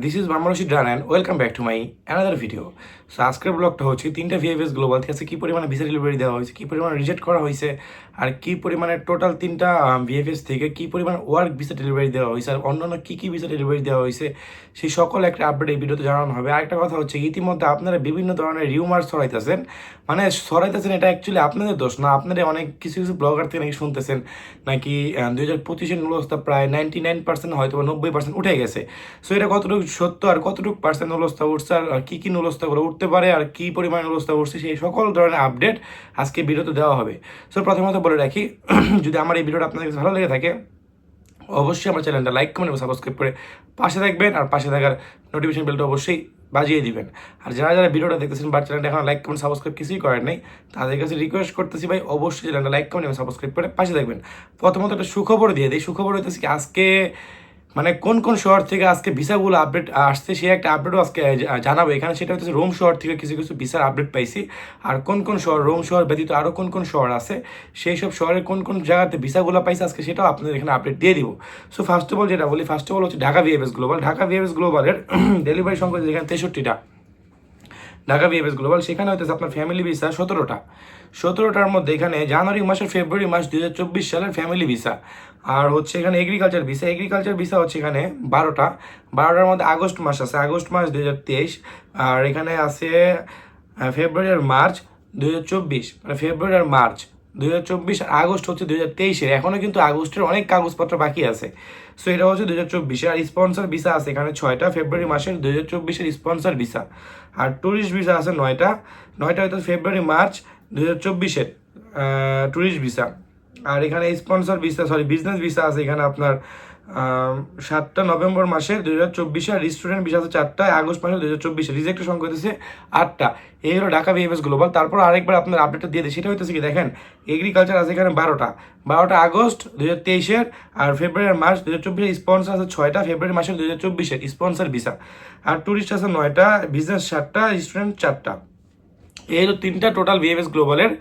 this is Rashid run and welcome back to my another video so আজকের ব্লগটা হচ্ছে তিনটা ভিএফএস গ্লোবাল থেকে আছে, কী পরিমাণে ভিসা ডেলিভারি দেওয়া হয়েছে, কী পরিমাণে রিজেক্ট করা হয়েছে, আর কী পরিমাণে টোটাল তিনটা ভিএফএস থেকে কী পরিমাণে ওয়ার্ক ভিসা ডেলিভারি দেওয়া হয়েছে, আর অন্যান্য কী কী ভিসা ডেলিভারি দেওয়া হয়েছে, সেই সকল একটা আপডেট এই ভিডিওতে জানানো হবে। আরেকটা কথা হচ্ছে, ইতিমধ্যে আপনারা বিভিন্ন ধরনের রিউমার ছড়াইতেছেন মানে ছড়াইতেছেন এটা অ্যাকচুয়ালি আপনাদের দোষ না, আপনারা অনেক কিছু কিছু ব্লগার থেকে নাকি শুনতেছেন, নাকি দুই হাজার পঁচিশের নুলস্তা প্রায় নাইনটি নাইন পার্সেন্ট হয়তো বা নব্বই পার্সেন্ট উঠে গেছে। সো এটা কতটুকু সত্য আর কতটুকু পার্সেন্ট নুলস্তা উঠছে আর কী কী নুলস্তাগুলো উঠতে পারে আর কী পরিমাণে নুলস্তা উঠছে সেই সকল ধরনের আপডেট আজকে ভিডিওতে দেওয়া হবে। সো প্রথমত বলে রাখি, যদি আমার এই ভিডিওটা আপনাদের ভালো লেগে থাকে, অবশ্যই আমার চ্যানেলটা লাইক কমেন্ট এবং সাবস্ক্রাইব করে পাশে থাকবেন আর পাশে থাকার নোটিফিকেশন বেলটা অবশ্যই বাজিয়ে দিবেন। আর যারা যারা ভিডিওটা দেখতেছেন বা চ্যানেলটা এখন লাইক কমেন্ট সাবস্ক্রাইব কিছুই করেন নাই, তাদের কাছে রিকোয়েস্ট করতেছি ভাই, অবশ্যই চ্যানেলটা লাইক কমেন্ট এবং সাবস্ক্রাইব করে পাশে থাকবেন। প্রথমত একটা সুখবর দিয়ে দিই, সুখবর হইতেছে কি আজকে মানে কোন কোন শহর থেকে আজকে ভিসাগুলো আপডেট আসছে, সেই একটা আপডেটও আজকে জানাব। এখানে সেটা হচ্ছে রোম শহর থেকে কিছু কিছু ভিসার আপডেট পাইছি। আর কোন কোন শহর, রোম শহর ব্যতীত আরও কোন কোন শহর আছে, সেই সব শহরের কোন কোন জায়গাতে ভিসাগুলো পাইছে আজকে সেটাও আপনাদের এখানে আপডেট দিয়ে দিব। সো ফার্স্ট অফ অল যেটা বলি ফার্স্ট অফ অল হচ্ছে Dhaka VFS global Dhaka VFS গ্লোবালের delivery সংখ্যা এখানে তেষট্টিটা। ঢাকা বিএফএস গ্লোবাল সেখানে হইতেছে আপনার ফ্যামিলি ভিসা সতেরোটা। সতেরোটার মধ্যে এখানে জানুয়ারি মাসের ফেব্রুয়ারি মাস দু সালের ফ্যামিলি ভিসা আর হচ্ছে এখানে এগ্রিকালচার ভিসা এগ্রিকালচার ভিসা হচ্ছে এখানে বারোটা। বারোটার মধ্যে আগস্ট মাস আছে, আগস্ট মাস দু আর এখানে আছে ফেব্রুয়ারি আর মার্চ দু হাজার চব্বিশ। মানে ফেব্রুয়ারি আর মার্চ দুই হাজার চব্বিশ আগস্ট হচ্ছে দুই হাজার তেইশের। এখনও কিন্তু আগস্টের অনেক কাগজপত্র বাকি আছে। সো এটা হচ্ছে দুই হাজার চব্বিশে আর স্পন্সর ভিসা আছে এখানে ছয়টা। ফেব্রুয়ারি মাসের দুই হাজার চব্বিশের স্পন্সর ভিসা আর ট্যুরিস্ট ভিসা আছে নয়টা। নয়টা হয়তো ফেব্রুয়ারি মার্চ দুই হাজার চব্বিশের ট্যুরিস্ট ভিসা আর এখানে sponsor visa sorry business visa আছে। এখানে আপনার সাতটা নভেম্বর মাসে দুই হাজার চব্বিশে আর রেস্টুরেন্ট ভিসা আছে চারটা, আগস্ট মাসে দুই হাজার চব্বিশে। রিজেক্টের সংখ্যা হতেছে আটটা। এই হলো ঢাকা বিএফএস গ্লোবাল তারপর আরেকবার আপনার আপডেটটা দিয়ে দিই। সেটা হইতেছে কি, দেখেন এগ্রিকালচার আছে এখানে বারোটা। বারোটা আগস্ট দুই হাজার তেইশের আর ফেব্রুয়ারি মার্চ দুই হাজার চব্বিশের স্পন্সর আছে ছয়টা। ফেব্রুয়ারি মাসের দুই হাজার চব্বিশের স্পন্সর ভিসা আর ট্যুরিস্ট আছে নয়টা বিজনেস সাতটা রেস্টুরেন্ট চারটা। এই হলো তিনটা টোটাল ভিএফএস গ্লোবালের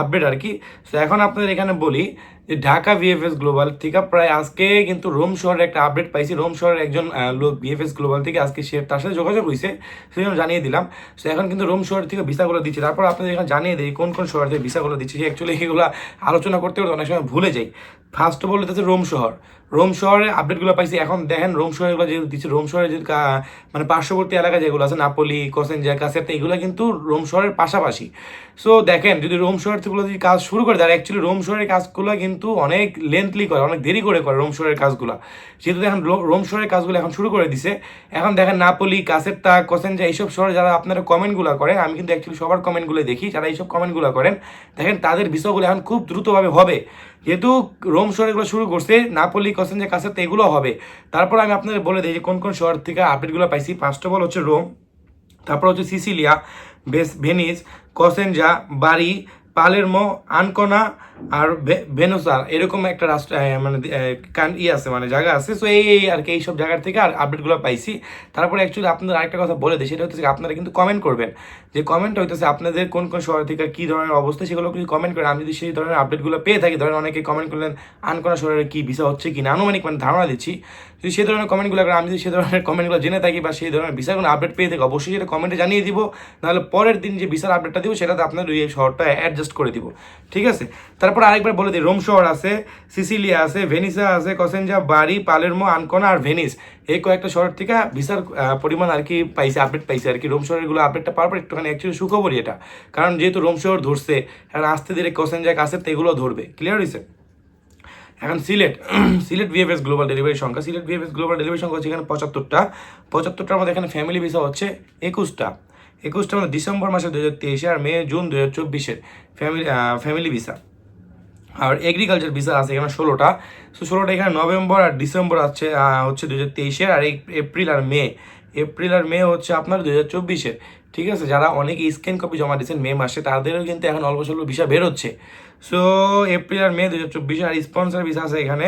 আপডেট আর কি। সো এখন আপনাদের এখানে বলি যে ঢাকা ভিএফএস গ্লোবাল থেকে প্রায় আজকে কিন্তু রোম শহরের একটা আপডেট পাইছি। রোম শহরের একজন লোক ভিএফএস গ্লোবাল থেকে আজকে সে তার সাথে যোগাযোগ হয়েছে সেই জন্য জানিয়ে দিলাম। তো এখন কিন্তু রোম শহর থেকে ভিসাগুলো দিচ্ছে। তারপর আপনাদের এখানে জানিয়ে দিই কোন কোন শহর থেকে ভিসাগুলো দিচ্ছে। সে অ্যাকচুয়ালি এগুলো আলোচনা করতে করতে অনেক সময় ভুলে যাই। ফার্স্ট অফ অল হচ্ছে রোম শহর। রোম শহরের আপডেটগুলো পাইছি। এখন দেখেন রোম শহরগুলো যে দিচ্ছে, রোম শহরের যে মানে পার্শ্ববর্তী এলাকা যেগুলো আছে, নাপলি কোসেনজা কাসেতে এগুলো কিন্তু রোম শহরের পাশাপাশি। সো দেখেন যদি রোম শহর থেকে যদি কাজ শুরু করে দেয়। অ্যাকচুয়ালি রোম শহরের কাজগুলো কিন্তু অনেক লেন্থলি করে, অনেক দেরি করে করে রোম শহরের কাজগুলো। যেহেতু দেখেন রো- রোম শহরের কাজগুলো এখন শুরু করে দিছে, এখন দেখেন নাপলি কাসেপ্তা কোসেনজা এইসব শহরে যারা আপনারা কমেন্টগুলো করেন, আমি কিন্তু অ্যাকচুয়ালি সবার কমেন্টগুলো দেখি, যারা এইসব কমেন্টগুলো করেন, দেখেন তাদের বিষয়গুলো এখন খুব দ্রুতভাবে হবে। যেহেতু রোম শহর এগুলো শুরু করছে নাপলি কসেনজা কাসেপ্তা এগুলো হবে। তারপর আমি আপনাদের বলে দিই যে কোন কোন শহর থেকে আপডেটগুলো পাইছি। ফার্স্ট অফ অল হচ্ছে রোম তারপর হচ্ছে সিসিলিয়া বেস ভেনিস কসেনজা বাড়ি পালেরমো আনকোনা আর ভেনুসা এরকম একটা রাষ্ট্র মানে কান, ই আছে মানে জায়গা আছে। সো এই এই, আর কি, এইসব জায়গার থেকে আর আপডেটগুলো পাইছি। তারপরে অ্যাকচুয়ালি আপনাদের আরেকটা কথা বলে দিই, সেটা হচ্ছে আপনারা কিন্তু কমেন্ট করবেন। যে কমেন্ট হইতেছে আপনাদের কোন কোন শহর থেকে কী ধরনের অবস্থা, সেগুলো কিছু কমেন্ট করেন আমি যদি সেই ধরনের আপডেটগুলো পেয়ে থাকি, ধরেন অনেকে কমেন্ট করলেন, আনকোনা শহরের কী ভিসা হচ্ছে কি না আনুমানিক মানে ধারণা দিচ্ছি। যদি সেই ধরনের কমেন্টগুলো করেন আমি যদি সেই ধরনের কমেন্টগুলো জেনে থাকি বা সেই ধরনের ভিসাগুলো আপডেট পেয়ে থাকি, অবশ্যই সেটা কমেন্টে জানিয়ে দিব। নাহলে পরের দিন যে ভিসার আপডেটটা দিব, সেটাতে আপনার ওই শহরটা অ্যাডজাস্ট করে দিব। ঠিক আছে? তারপর আরেকবার বলে দিই, রোম শহর আছে, সিসিলিয়া আছে, ভেনিসা আছে, কসেনজা বাড়ি পালেরমো, আনকোনা আর ভেনিস। এই কয়েকটা শহর থেকে ভিসার পরিমাণ আর কি পাইছে আপডেট পাইছে আর কি। রোম শহরগুলো আপডেটটা পাওয়ার পর একটুখানি অ্যাকচুয়ালি সুখবরই এটা। কারণ যেহেতু রোম শহর ধরছে, আর আসতে ধীরে কসেনজা কাছে এগুলো ধরবে। ক্লিয়ার হয়েছে এখন Sylhet Sylhet VFS global delivery সংখ্যা। সিলেট ভিএফএস গ্লোবাল ডেলিভারি সংখ্যা হচ্ছে এখানে পঁচাত্তরটা। পঁচাত্তরটার মধ্যে এখানে ফ্যামিলি ভিসা হচ্ছে একুশটা। একুশটার মধ্যে ডিসেম্বর মাসে দু হাজার তেইশে আর মে, জুন দু হাজার চব্বিশের ফ্যামিলি ফ্যামিলি ভিসা। আর এগ্রিকালচার ভিসা আছে এখানে ষোলোটা। সো ষোলোটা এখানে নভেম্বর আর ডিসেম্বর আছে হচ্ছে দু হাজার আর এপ্রিল আর মে। এপ্রিল আর মে হচ্ছে আপনার দু হাজার ঠিক আছে, যারা অনেকে স্ক্যান কপি জমা দিয়েছেন মে মাসে, তাদেরও কিন্তু এখন অল্প স্বল্প ভিসা বেরোচ্ছে। সো এপ্রিল আর মে দু হাজার চব্বিশে আর স্পন্সর ভিসা আছে এখানে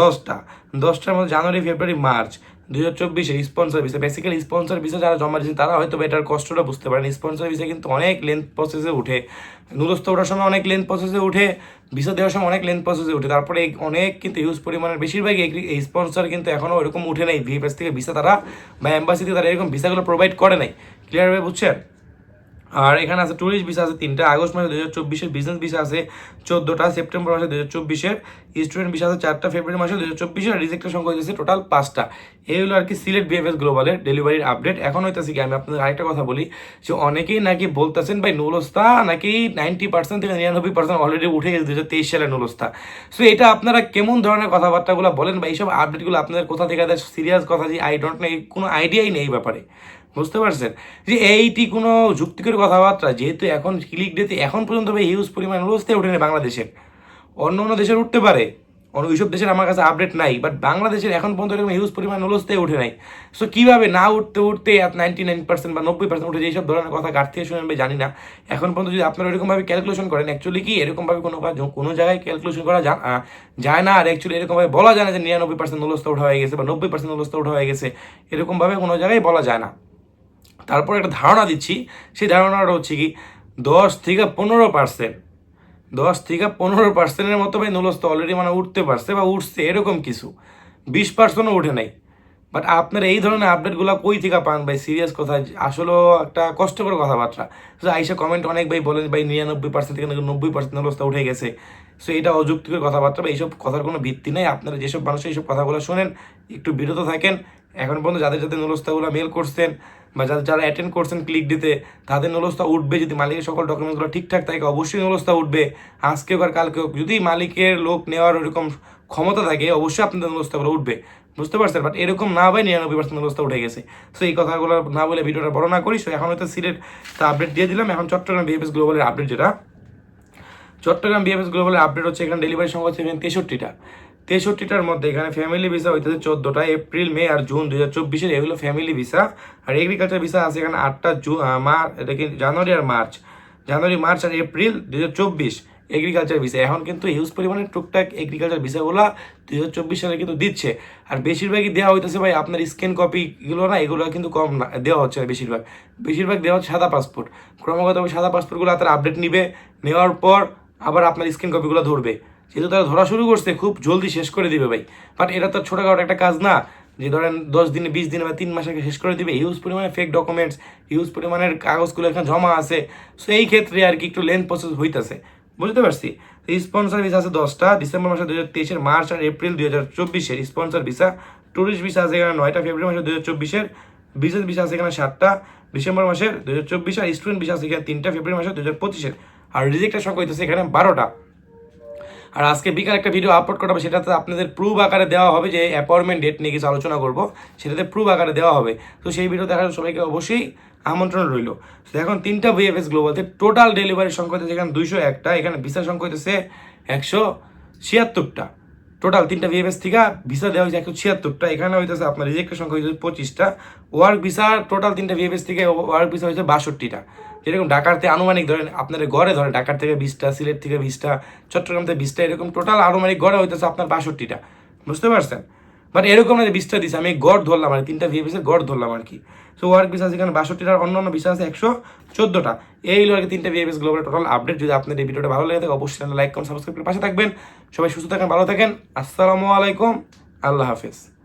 দশটা। দশটার মধ্যে জানুয়ারি, ফেব্রুয়ারি, মার্চ। দুই হাজার চব্বিশে sponsor visa basically sponsor visa যারা জমা দিয়েছেন তারা হয়তো এটার কষ্টটা বুঝতে পারেন। স্পন্সর ভিসা কিন্তু অনেক লেন্থ প্রসেসে উঠে। নুরস্ত ওঠার সময় অনেক লেন্থ প্রসেসে উঠে ভিসা দেওয়ার সময় অনেক লেন্থ প্রসেসে উঠে। তারপরে অনেক কিন্তু ইউজ পরিমাণের বেশিরভাগই এই স্পন্সর কিন্তু এখনও ওরকম উঠে নেই। ভিএফএস থেকে ভিসা তারা বা অ্যাম্বাসিতে তারা এরকম ভিসাগুলো প্রোভাইড করে নাই। ক্লিয়ারভাবে বুঝছেন? আর এখানে আছে ট্যুরিস্ট ভিসা আছে তিনটা, আগস্ট মাসে দু হাজার বিজনেস ভিসা আছে চোদ্দোটা, সেপ্টেম্বর মাসে দু হাজার চব্বিশের স্টুডেন্ট ভিসা আছে চারটা ফেব্রুয়ারি মাসে দু হাজার চব্বিশের রিজেক্টের সংখ্যা হয়েছে টোটাল পাঁচটা। এই হলো আর কি সিলেট বিএফএস গ্লোবালের ডেলিভারির আপডেট এখন হইতেছে কি, আমি আপনাদের আরেকটা কথা বলি, যে অনেকেই নাকি বলতেছেন, ভাই, নুলস্তা নাকি নাইনটি পার্সেন্ট থেকে নিরানব্বই পার্সেন্ট অলরেডি উঠে গেছে দু হাজার তেইশ সালের নুলস্তা? সো এটা আপনারা কেমন ধরনের কথাবার্তাগুলো বলেন বা এইসব আপডেটগুলো আপনাদের কোথা থেকে সিরিয়াস কথা, যে আই ডোন্ট নো কোনো আইডিয়াই নেই ব্যাপারে। বুঝতে পারছেন? যে এইটি কোনো যুক্তিকর কথাবার্তা, যেহেতু এখন ক্লিক ডেতে এখন পর্যন্ত ভাই হিউজ পরিমাণ রোজতে ওঠেনি বাংলাদেশের। অন্য অন্য দেশের উঠতে পারে। অন্য ওইসব দেশের আমার কাছে আপডেট নাই বাট বাংলাদেশের এখন পর্যন্ত এরকম হিউজ পরিমাণ রোজতে উঠে নাই। সো কীভাবে না উঠতে উঠতে নাইনটি নাইন পার্সেন্ট বা নব্বই পার্সেন্ট উঠে যেসব ধরনের কথা কার থেকে শুনে আমি জানি না। এখন পর্যন্ত যদি আপনারা এরকমভাবে ক্যালকুলেশন করেন অ্যাকচুয়ালি কি এরকমভাবে কোনো কোনো জায়গায় ক্যালকুলেশন করা যায় না। আর অ্যাকচুয়ালি এরকমভাবে বলা যায় না যে নিরানব্বই পার্সেন্ট নুলস্তা ওঠা হয়ে গেছে বা নব্বই পার্সেন্ট নুলস্তা ওঠা হয়ে গেছে। এরকমভাবে কোনো জায়গায় বলা যায় না। তারপর একটা ধারণা দিচ্ছি, সেই ধারণাটা হচ্ছে কি, দশ থেকে পনেরো পার্সেন্ট দশ থেকে পনেরো পার্সেন্টের মতো ভাই নুলস্ত অলরেডি মানে উঠতে পারছে বা উঠছে, এরকম কিছু। বিশ পার্সেন্টও উঠে নাই। বাট আপনার এই ধরনের আপডেটগুলো কই থেকে পান ভাই? সিরিয়াস কথা, আসলেও একটা কষ্টকর কথাবার্তা। তো আইসা কমেন্ট অনেক ভাই বলেন, ভাই, নিরানব্বই পার্সেন্ট থেকে নব্বই পার্সেন্ট নুলস্তা উঠে গেছে। সো এটা অযুক্তিকর কথাবার্তা বা এইসব কথার কোনো ভিত্তি নেই। আপনারা যেসব মানুষ, এইসব কথাগুলো শোনেন, একটু বিরত থাকেন। এখন পর্যন্ত যাদের যাদের নুলস্তাগুলো মেল করছেন বা যারা যারা অ্যাটেন্ড করছেন ক্লিক দিতে, তাদের নলস্তা উঠবে। যদি মালিকের সকল ডকুমেন্টসগুলো ঠিকঠাক থাকে, অবশ্যই নলস্তা উঠবে। আজকে হোক আর কালকে হোক যদি মালিকের লোক নেওয়ার ওরকম ক্ষমতা থাকে, অবশ্যই আপনাদের নলস্তাগুলো উঠবে। বুঝতে পারছেন? বাট এরকম না ভাই নিরানব্বই পার্সেন্ট অবস্থা উঠে গেছে। সো এই কথাগুলো না বলে ভিডিওটা বড় না করি। সো এখন হয়তো সিলেট আপডেট দিয়ে দিলাম। এখন চট্টগ্রাম বিএফএস গ্লোবালের আপডেট যেটা। চট্টগ্রাম বিএফএস গ্লোবালের আপডেট হচ্ছে এখানে ডেলিভারি সংখ্যা হচ্ছে এখানে তেষট্টিটা। তেষট্টিটার মধ্যে এখানে ফ্যামিলি ভিসা হইতেছে চোদ্দোটা এপ্রিল মে আর জুন দুই হাজার চব্বিশের। এগুলো ফ্যামিলি ভিসা আর এগ্রিকালচার ভিসা আছে এখানে আটটা জুন মার্চ এটা কি জানুয়ারি আর মার্চ জানুয়ারি মার্চ আর এপ্রিল দুই হাজার চব্বিশ। এগ্রিকালচার ভিসা এখন কিন্তু হিউজ পরিমাণে টুকটাক এগ্রিকালচার ভিসাগুলো দুই হাজার চব্বিশ সালে কিন্তু দিচ্ছে। আর বেশিরভাগই দেওয়া হইতেছে ভাই আপনার স্ক্যান কপিগুলো না, এগুলো কিন্তু কম না, দেওয়া হচ্ছে না বেশিরভাগ। বেশিরভাগ দেওয়া হচ্ছে সাদা পাসপোর্ট ক্রমাগত সাদা পাসপোর্টগুলো তারা আপডেট নিবে, নেওয়ার পর আবার আপনার স্ক্যান কপিগুলো ধরবে। যেহেতু তারা ধরা শুরু করছে, খুব জলদি শেষ করে দিবে ভাই। বাট এটা তো ছোটোখাটো একটা কাজ না, যে ধরেন দশ দিনে, বিশ দিনে বা তিন মাসে শেষ করে দিবে। হিউজ পরিমাণে ফেক ডকুমেন্টস হিউজ পরিমাণের কাগজগুলো এখানে জমা আছে। সো এই ক্ষেত্রে আর কি একটু লেন্থ প্রসেস হইতেছে। বুঝতে পারছি? স্পন্সর ভিসা আছে দশটা, ডিসেম্বর মাসে দু হাজার তেইশের, মার্চ আর এপ্রিল দুই হাজার চব্বিশের। স্পন্সর ভিসা ট্যুরিস্ট ভিসা আছে এখানে নয়টা, ফেব্রুয়ারি মাসে দু হাজার চব্বিশের বিজনেস ভিসা আছে এখানে সাতটা, ডিসেম্বর মাসের দু হাজার চব্বিশ আর স্টুডেন্ট ভিসা আছে এখানে তিনটা, ফেব্রুয়ারি মাসে দু হাজার পঁচিশের। আর রিজেক্টের সংখ্যা হইতেছে এখানে বারোটা। আর আজকে বিকাল একটা ভিডিও আপলোড করা হবে, সেটাতে আপনাদের প্রুফ আকারে দেওয়া হবে যে অ্যাপয়েন্টমেন্ট ডেট নিয়ে কিছু আলোচনা করব, সেটাতে প্রুফ আকারে দেওয়া হবে। তো সেই ভিডিও দেখার সবাইকে অবশ্যই আমন্ত্রণ রইল। এখন তিনটা ভিএফএস গ্লোবালতে টোটাল ডেলিভারি সংখ্যা হচ্ছে এখানে দুইশো একটা, এখানে ভিসার সংখ্যা হইতেছে একশো ছিয়াত্তরটা। টোটাল তিনটা ভিএফএস থেকে ভিসা দেওয়া হয়েছে একশো ছিয়াত্তরটা, এখানে হইতেছে আপনার রিজেক্টের সংখ্যা হয়েছে পঁচিশটা। ওয়ার্ক ভিসা টোটাল তিনটা ভিএফএস থেকে ওয়ার্ক ভিসা হয়েছে বাষট্টিটা। যেরকম ঢাকাতে আনুমানিক ধরেন আপনার গড়ে ধরে ঢাকার থেকে বিশটা, সিলেট থেকে বিশটা, চট্টগ্রাম থেকে বিশটা, এরকম টোটাল আনুমানিক গড়ে হইতেছে আপনার বাষট্টিটা। বুঝতে পারছেন? এরকম না বিশটা দিছে, আমি গড় ধরলাম আর তিনটা ভিএফএস এর গড় ধরলাম আর কি। সো ওয়ার্ক ভিসা এখানে বাষট্টিটার অন্য অন্য ভিসা আছে একশো চোদ্দোটা। এই হলো আর কি তিনটা ভিএফএস গ্লোবাল টোটাল আপডেট যদি আপনাদের এই ভিডিওটা ভালো লাগে থাকে, অবশ্যই লাইক কমেন্ট সাবস্ক্রাইব করে পাশে থাকবেন। সবাই সুস্থ থাকেন, ভালো থাকেন। আসসালামু আলাইকুম। আল্লাহ হাফেজ।